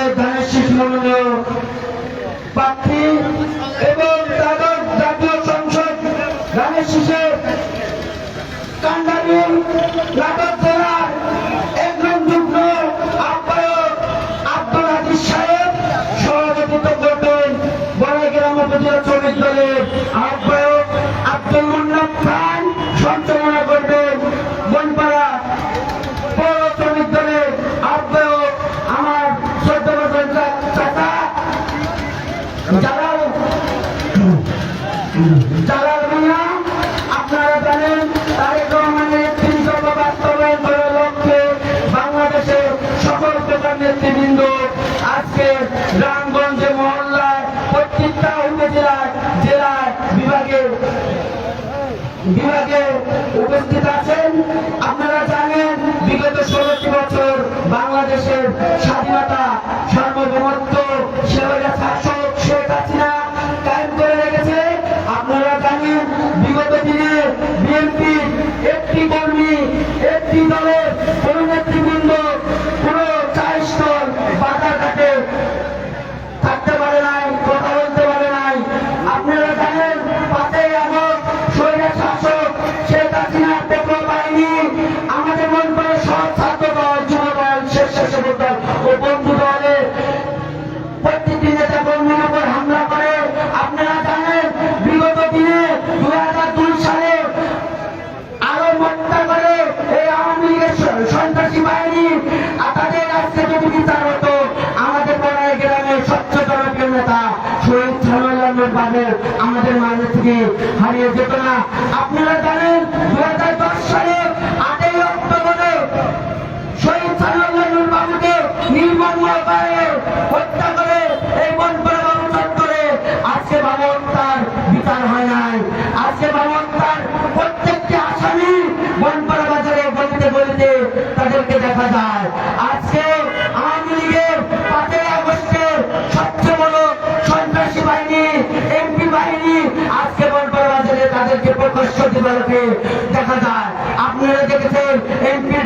সালের ধানের শিশু মনোনীয় প্রার্থী সাহেব সভাপতিত্ব করবেন বড়াইগ্রাম উপজেলা শ্রমিক দলের আহ্বায়ক জালাল জালাল মিয়া আপনারা জানেন তারেক রহমানের তিনশত বাস্তবায়ন করার লক্ষ্যে বাংলাদেশের সকল প্রকার নেতৃবৃন্দ আজকে গ্রামগঞ্জে মহল্লায় প্রত্যেকটা উপজেলায় জেলায় বিভাগে বিভাগে উপস্থিত আছেন আপনারা জানেন, বিগত ষোলোটি বছর বাংলাদেশের স্বাধীনতা একটি দলের কোনো নেতৃবৃন্দ কোন চাইস্তর বাধা ঘাটে থাকতে পারে নাই, কথা বলতে পারে নাই। আপনারা জানেন, পাঁচই আগস্ট শরীরের শাসক শেখ হাসিনার দেখতে পাইনি আমাদের মন করে সব ছাত্র দল যুব দল স্বেচ্ছাসেবক দল ও বন্ধু দলে প্রত্যেকটি নেতা কর্মীর উপর হামলা করে আপনারা জানেন বিগত দিনে দুই হাজার দুই সালে আরও হত্যা করে এই আওয়ামী লীগের স- সন্ত্রাসী বাহিনী তাদের কাছ থেকে বিচার হতো, আমাদের পড়ায় গ্রামের স্বচ্ছ জনপ্রিয় নেতা শহীদ সানুল্লাহের বাদে আমাদের মাঝে থেকে হারিয়ে যেত না। আপনারা জানেন দু হাজার দশ সালে আটই অক্টোবরে শহীদ সানুল্লাহুর বাবুকে নির্মম উপায়ে হত্যা করে এই বাবু চত্বরে। আজকে বাবু হত্যার বিচার হয় নাই। আজকে বাবু হত্যার প্রত্যেকটি আসামি বনপাড়া বাজারে গলিতে গলিতে তাদেরকে দেখা যায়। আজকে আওয়ামী লীগের পাঁচই আগস্টের সবচেয়ে বড় সন্ত্রাসী বাহিনী, এমপি বাহিনী আজকে বলবার বাজারে তাদেরকে প্রকাশ্য দিবালোকে দেখা যায়। আপনারা দেখেছেন এমপি